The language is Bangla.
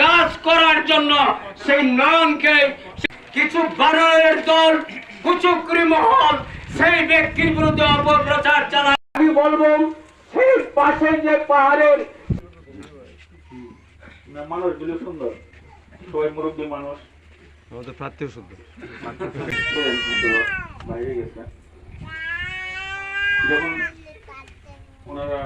কাজ করার জন্য সেই নয়নকে কিছু বানরের দল কুচুকরি মহল সেই ব্যক্তির বিরুদ্ধে অপপ্রচার চালায়। আমি বলব সেই পাশে যে পাহাড়ের মানুষগুলো সুন্দর। সবাই মুরব্বী মানুষ। আমাদের সুন্দর। বাইরে গেছে। যখন ওনারা